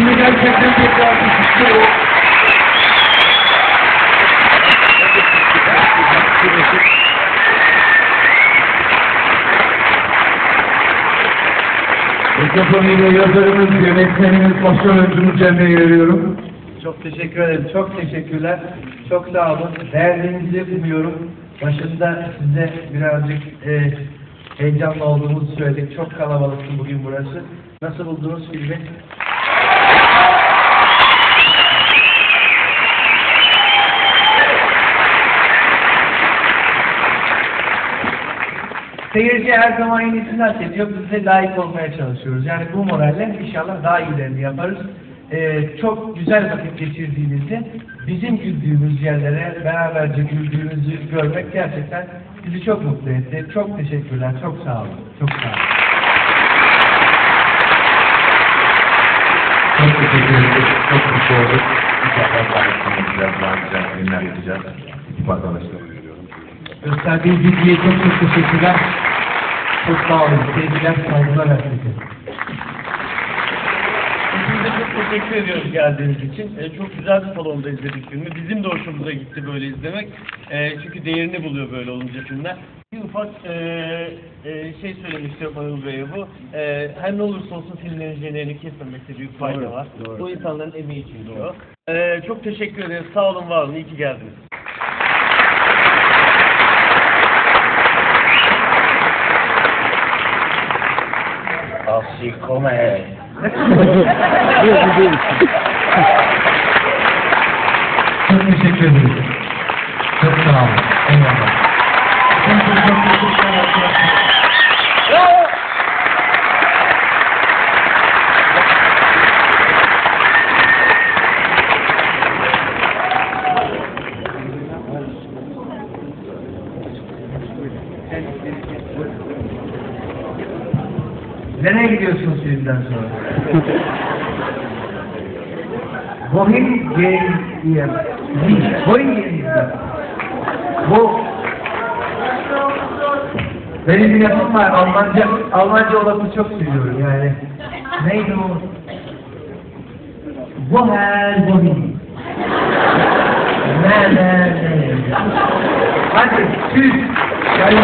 gerçekten tekrar teşekkür ederim. Mikrofonuyla yazarımız, yönetmenimiz, başrol oyuncumuz Cemre'ye veriyorum. Çok teşekkür ederim. Çok teşekkürler. Çok sağ olun. Değerlerinizi umuyorum. Başında size birazcık e, heyecanlı olduğumuzu söyledik. Çok kalabalıktı bugün burası. Nasıl buldunuz filmi? Seyirci her zaman en iyisini hak ediyor. Biz de layık olmaya çalışıyoruz. Yani bu moralle inşallah daha iyilerini yaparız. Ee, çok güzel vakit geçirdiğinizi, bizim güldüğümüz yerlere beraberce güldüğünüzü görmek gerçekten bizi çok mutlu etti. Çok teşekkürler. Çok sağ olun. Çok sağ olun. Çok teşekkür ederim. Çok mutlu olduk. İnşallah sahipleneceğiz, daha güzel filmler yapacağız. Ekip arkadaşlarım veriyorum. Gösterdiğiniz ilgiye çok çok teşekkürler. Çok sağ olun. Sevgiler, saygılar herkese. Biz de çok teşekkür ediyoruz geldiğiniz için. Ee, çok güzel bir salonda izledik filmi. Bizim de hoşumuza gitti böyle izlemek. Ee, çünkü değerini buluyor böyle olunca filmler. Bir ufak e, e, şey söylemek istiyorum Anıl Bey'e bu. E, her ne olursa olsun filmlerin jenerini kesmemekte büyük fayda var. Bu insanların emeği çünkü. Ee, çok teşekkür ederiz. Sağ olun, var olun. İyi ki geldiniz. Come. Çok teşekkür ederim. Çok sağ olun. Eyvallah. Çok çok çok teşekkür ederim. Nereye gidiyorsunuz filmden sonra? Bohem Game Bohem Game Bu benim bir lafım var. Almanca Almanca o lafı çok seviyorum yani. Neydi o? Bohem Bohem. Ne ne ne. Hadi tüz. Gel.